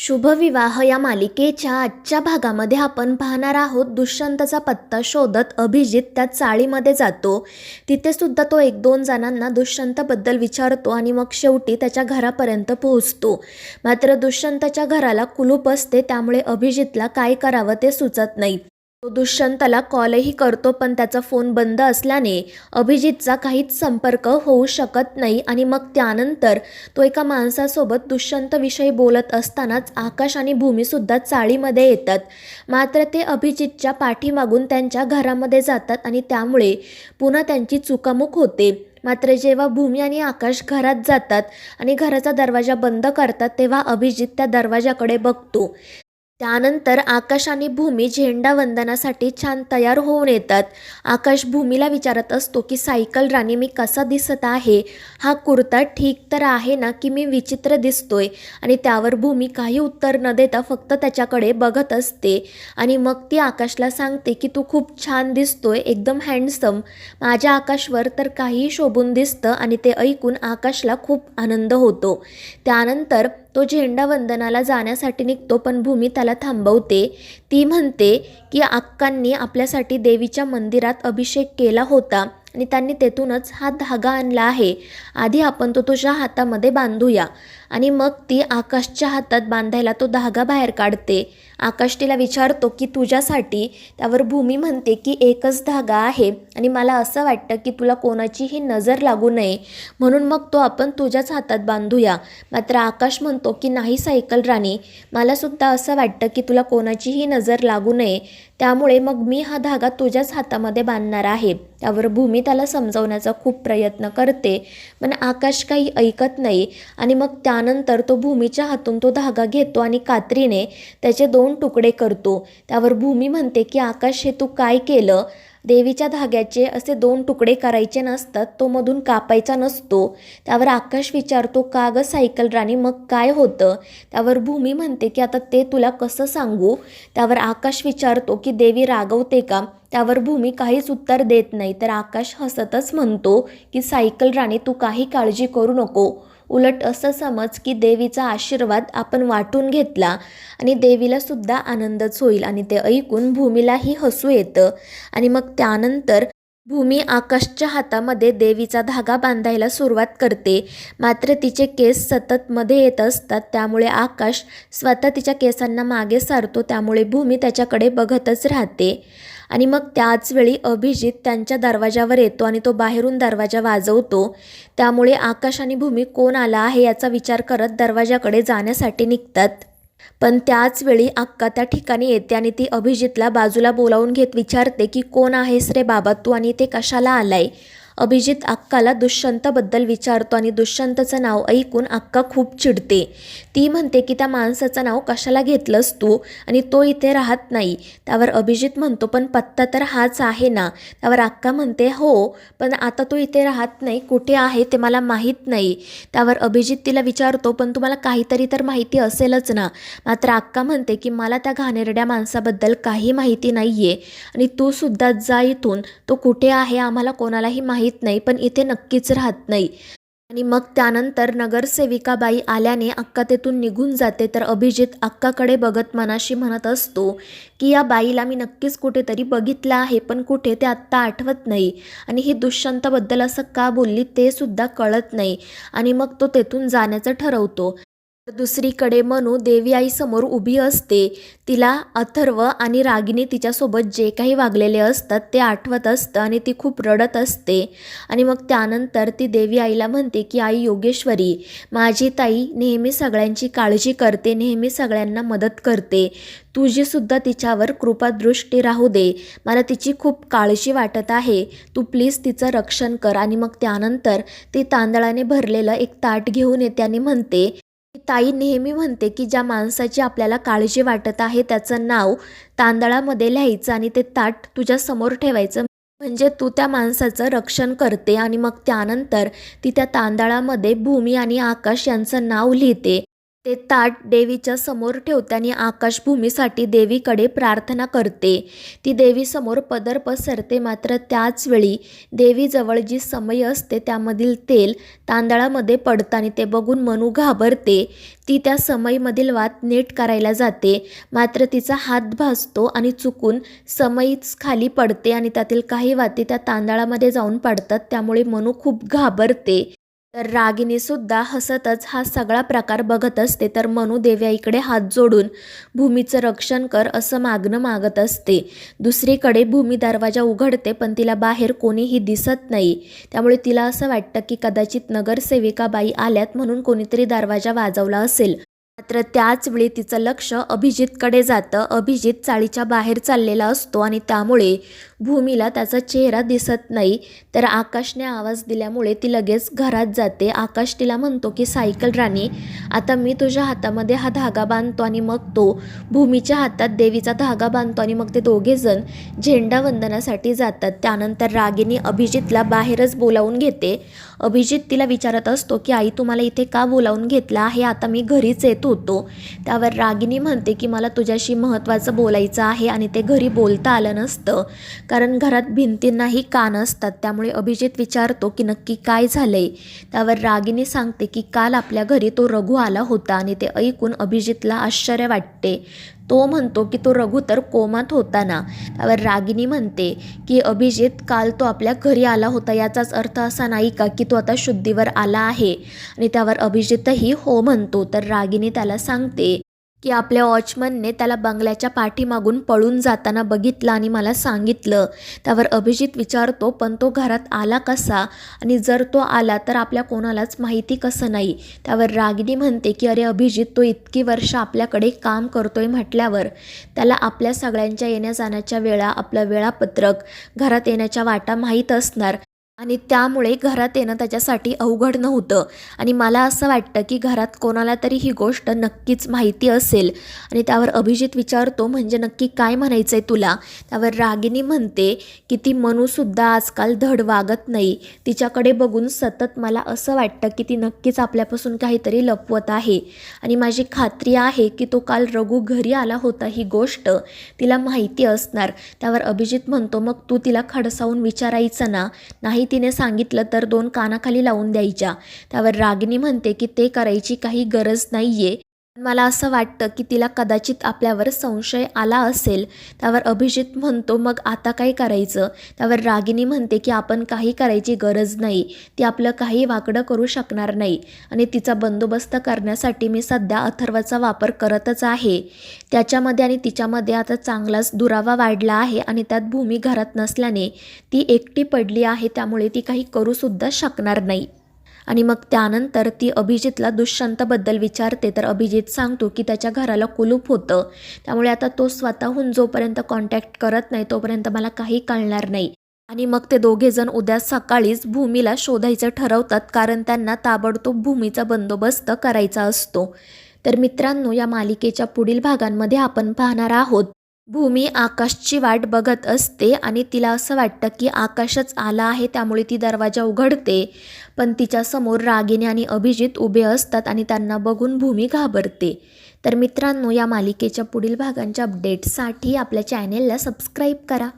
शुभविवाह या मालिकेच्या आजच्या भागामध्ये आपण पाहणार आहोत दुष्यंतचा पत्ता शोधत अभिजित त्या चाळीमध्ये जातो. तिथे सुद्धा तो एक दोन जणांना दुष्यंतबद्दल विचारतो आणि मग शेवटी त्याच्या घरापर्यंत पोहोचतो. मात्र दुष्यंतच्या घराला कुलूप असते त्यामुळे अभिजितला काय करावं ते सुचत नाही. तो दुष्यंतला कॉलही करतो पण त्याचा फोन बंद असल्याने अभिजितचा काहीच संपर्क होऊ शकत नाही आणि मग त्यानंतर तो एका माणसासोबत दुष्यंतविषयी बोलत असतानाच आकाश आणि भूमीसुद्धा चाळीमध्ये येतात. मात्र ते अभिजितच्या पाठीमागून त्यांच्या घरामध्ये जातात आणि त्यामुळे पुन्हा त्यांची चुकामुक होते. मात्र जेव्हा भूमी आणि आकाश घरात जातात आणि घराचा दरवाजा बंद करतात तेव्हा अभिजित त्या दरवाजाकडे बघतो. त्यानंतर आकाश आणि भूमी झेंडा वंदनासाठी छान तयार होऊन येतात. आकाश भूमीला विचारत असतो की सायकल राणी मी कसा दिसत आहे? हा कुर्ता ठीक तर आहे ना की मी विचित्र दिसतोय? आणि त्यावर भूमी काही उत्तर न देता फक्त त्याच्याकडे बघत असते. आणि मग ती आकाशला सांगते की तू खूप छान दिसतोय एकदम हँडसम. माझ्या आकाशवर तर काहीही शोभून दिसतं आणि ते ऐकून आकाशला खूप आनंद होतो. त्यानंतर तो झेंडा वंदनाला जाण्यासाठी निघतो पण भूमी त्याला थांबवते. ती म्हणते की अक्कांनी आपल्यासाठी देवीच्या मंदिरात अभिषेक केला होता आणि त्यांनी तेथूनच हा धागा आणला आहे. आधी आपण तो तुझ्या हातामध्ये बांधूया. आणि मग ती आकाशच्या हातात बांधायला तो धागा बाहेर काढते. आकाश तिला विचारतो की तुझ्यासाठी त्यावर भूमी म्हणते की एकच धागा आहे आणि मला असं वाटतं की तुला कोणाचीही नजर लागू नये. म्हणून मग तो आपण तुझ्याच हातात बांधूया. मात्र आकाश म्हणतो की नाही सायकल राणी मलासुद्धा असं वाटतं की तुला कोणाचीही नजर लागू नये. त्यामुळे मग मी हा धागा तुझ्याच हातामध्ये बांधणार आहे. त्यावर भूमी त्याला समजवण्याचा खूप प्रयत्न करते. पण आकाश काही ऐकत नाही आणि मग त्यानंतर तो भूमीच्या हातून तो धागा घेतो आणि कात्रीने त्याचे दोन तुकडे करतो. त्यावर भूमी म्हणते की आकाश हे तू काय केलं? देवीच्या धाग्याचे असे दोन तुकडे करायचे नसतात तो मधून कापायचा नसतो. त्यावर आकाश विचारतो का ग सायकल राणी मग काय होतं? त्यावर भूमी म्हणते की आता ते तुला कसं सांगू? त्यावर आकाश विचारतो की देवी रागवते का? त्यावर भूमी काहीच उत्तर देत नाही. तर आकाश हसतच म्हणतो की सायकल राणी तू काही काळजी करू नको. उलट असं समज की देवीचा आशीर्वाद आपण वाटून घेतला आणि देवीला सुद्धा आनंदच होईल आणि ते ऐकून भूमीलाही हसू येतं. आणि मग त्यानंतर भूमी आकाशच्या हातामध्ये देवीचा धागा बांधायला सुरुवात करते. मात्र तिचे केस सतत मध्ये येत असतात त्यामुळे आकाश स्वतः तिच्या केसांना मागे सारतो त्यामुळे भूमी त्याच्याकडे बघतच राहते. आणि मग त्याच वेळी अभिजित त्यांच्या दरवाजावर येतो आणि तो बाहेरून दरवाजा वाजवतो. त्यामुळे आकाश आणि भूमी कोण आला आहे याचा विचार करत दरवाजाकडे जाण्यासाठी निघतात. पण त्याच वेळी अक्का त्या ठिकाणी येते आणि ती अभिजितला बाजूला बोलावून घेत विचारते की कोण आहेस रे बाबा? तू आणि ते कशाला आलाय? अभिजित अक्काला दुष्यंतबद्दल विचारतो आणि दुष्यंतचं नाव ऐकून अक्का खूप चिडते. ती म्हणते की त्या माणसाचं नाव कशाला घेतलंस तू? आणि तो इथे राहत नाही. त्यावर अभिजित म्हणतो पण पत्ता तर हाच आहे ना. त्यावर अक्का म्हणते हो पण आता तो इथे राहत नाही. कुठे आहे ते मला माहीत नाही. त्यावर अभिजित तिला विचारतो पण तुम्हाला काहीतरी तर माहिती असेलच ना. मात्र अक्का म्हणते की मला त्या घाणेरड्या माणसाबद्दल काही माहिती नाही आहे आणि तू सुद्धा जा इथून. तो कुठे आहे? आम्हाला कोणालाही माहीत नाही पण इथे नक्कीच राहत नाही. आणि मग त्यानंतर नगरसेविकाबाई आल्याने अक्का तेथून निघून जाते तर अभिजित अक्काकडे बघत मनाशी म्हणत असतो की या बाईला मी नक्कीच कुठेतरी बघितलं आहे पण कुठे ते आत्ता आठवत नाही. आणि ही दुष्यंतबद्दल असं का बोलली ते सुद्धा कळत नाही. आणि मग तो तेथून जाण्याचं ठरवतो. दुसरीकडे मनू देवी आईसमोर उभी असते. तिला अथर्व आणि रागिनी तिच्यासोबत जे काही वागलेले असतात ते आठवत असतं आणि ती खूप रडत असते. आणि मग त्यानंतर ती देवी आईला म्हणते की आई योगेश्वरी माझी ताई नेहमी सगळ्यांची काळजी करते नेहमी सगळ्यांना मदत करते. तुझीसुद्धा तिच्यावर कृपादृष्टी राहू दे. मला तिची खूप काळजी वाटत आहे. तू प्लीज तिचं रक्षण कर. आणि मग त्यानंतर ती तांदळाने भरलेलं एक ताट घेऊन येते आणि म्हणते ताई नेहमी म्हणते की ज्या माणसाची आपल्याला काळजी वाटत आहे त्याचं नाव तांदळामध्ये लिहायचं आणि ते ताट तुझ्या समोर ठेवायचं. म्हणजे तू त्या माणसाचं रक्षण करते आणि मग त्यानंतर ती त्या तांदळामध्ये भूमी आणि आकाश यांचं नाव लिहिते. ते ताट देवीच्या समोर ठेवते आणि देवीकडे प्रार्थना करते. ती देवीसमोर पदर पसरते मात्र त्याचवेळी देवीजवळ जी समय असते त्यामधील तेल तांदळामध्ये पडताना ते बघून मनू घाबरते. ती त्या समईमधील वात नीट करायला जाते मात्र तिचा हात भासतो आणि चुकून समईच खाली पडते आणि त्यातील काही वाती त्या तांदळामध्ये जाऊन पडतात त्यामुळे मनू खूप घाबरते. तर रागिनीसुद्धा हसतच हा सगळा प्रकार बघत असते. तर मनू देव्याईकडे हात जोडून भूमीचं रक्षण कर असं मागणं मागत असते. दुसरीकडे भूमी दरवाजा उघडते पण तिला बाहेर कोणीही दिसत नाही. त्यामुळे तिला असं वाटतं की कदाचित नगरसेविका बाई आल्यात म्हणून कोणीतरी दरवाजा वाजवला असेल. मात्र त्याच वेळी तिचं लक्ष अभिजितकडे जातं. अभिजित चाळीच्या बाहेर चाललेला असतो आणि त्यामुळे भूमीला त्याचा चेहरा दिसत नाही. तर आकाशने आवाज दिल्यामुळे ती लगेच घरात जाते. आकाश तिला म्हणतो की सायकल राणी आता मी तुझ्या हातामध्ये हा धागा बांधतो आणि मग तो भूमीच्या हातात देवीचा धागा बांधतो आणि मग ते दोघेजण झेंडा वंदनासाठी जातात. त्यानंतर रागिनी अभिजितला बाहेरच बोलावून घेते. अभिजित तिला विचारत असतो की आई तुम्हाला इथे का बोलावून घेतलं आहे? आता मी घरीच येतो होतो. त्यावर रागिनी म्हणते की मला तुझ्याशी महत्त्वाचं बोलायचं आहे आणि ते घरी बोलता आलं नसतं. कारण घरात भिंतींनाही कान असतात. त्यामुळे अभिजित विचारतो की नक्की काय झालंय? त्यावर रागिनी सांगते की काल आपल्या घरी तो रघु आला होता आणि ते ऐकून अभिजितला आश्चर्य वाटते. तो म्हणतो की तो रघु तर कोमात होता ना त्यावर रागिनी म्हणते की अभिजित काल तो आपल्या घरी आला होता. याचाच अर्थ असा नाही का की तो आता शुद्धीवर आला आहे? आणि त्यावर अभिजितही हो म्हणतो. तर रागिनी त्याला सांगते की आपल्या वॉचमनने त्याला बंगल्याच्या पाठीमागून पळून जाताना बघितलं आणि मला सांगितलं. त्यावर अभिजित विचारतो पण तो घरात आला कसा? आणि जर तो आला तर आपल्या कोणालाच माहिती कसं नाही? त्यावर रागिनी म्हणते की अरे अभिजित तो इतकी वर्ष आपल्याकडे काम करतोय म्हटल्यावर. त्याला आपल्या सगळ्यांच्या येण्या जाण्याच्या वेळा आपलं वेळापत्रक घरात येण्याच्या वाटा माहीत असणार. आणि त्यामुळे घरात येणं त्याच्यासाठी अवघड नव्हतं. आणि मला असं वाटतं की घरात कोणाला तरी ही गोष्ट नक्कीच माहिती असेल. आणि त्यावर अभिजित विचारतो म्हणजे नक्की काय म्हणायचं आहे तुला? त्यावर रागिनी म्हणते की ती मनूसुद्धा आजकाल धड वागत नाही. तिच्याकडे बघून सतत मला असं वाटतं की ती नक्कीच आपल्यापासून काहीतरी लपवत आहे. आणि माझी खात्री आहे की तो काल रघु घरी आला होता ही गोष्ट तिला माहिती असणार. त्यावर अभिजित म्हणतो मग तू तिला खडसावून विचारायचं ना. नाही तिने सांगितलं तर दोन कानाखाली लावून द्यायच्या. त्यावर रागिनी म्हणते की ते करायची काही गरज नाही आहे मला असं वाटतं की तिला कदाचित आपल्यावर संशय आला असेल. त्यावर अभिजित म्हणतो मग आता काय करायचं? त्यावर रागिनी म्हणते की आपण काही करायची गरज नाही. ती आपलं काही वाकडं करू शकणार नाही. आणि तिचा बंदोबस्त करण्यासाठी मी सध्या अथर्वाचा वापर करतच आहे. त्याच्यामध्ये आणि तिच्यामध्ये आता चांगलाच दुरावा वाढला आहे आणि त्यात भूमी घरात नसल्याने ती एकटी पडली आहे. त्यामुळे ती काही करूसुद्धा शकणार नाही. आणि मग त्यानंतर ती अभिजितला दुष्यंतबद्दल विचारते. तर अभिजित सांगतो की त्याच्या घराला कुलूप होतं. त्यामुळे आता तो स्वतःहून जोपर्यंत कॉन्टॅक्ट करत नाही तोपर्यंत मला काही कळणार नाही. आणि मग ते दोघेजण उद्या सकाळीच भूमीला शोधायचं ठरवतात कारण त्यांना ताबडतोब भूमीचा बंदोबस्त करायचा असतो. तर मित्रांनो या मालिकेच्या पुढील भागांमध्ये आपण पाहणार आहोत. भूमी आकाशची वाट बघत असते आणि तिला असं वाटतं की आकाशच आला आहे त्यामुळे ती दरवाजा उघडते. पण तिच्यासमोर रागिनी आणि अभिजित उभे असतात आणि त्यांना बघून भूमी घाबरते. तर मित्रांनो या मालिकेच्या पुढील भागांच्या अपडेट्ससाठी आपल्या चॅनेलला सबस्क्राईब करा.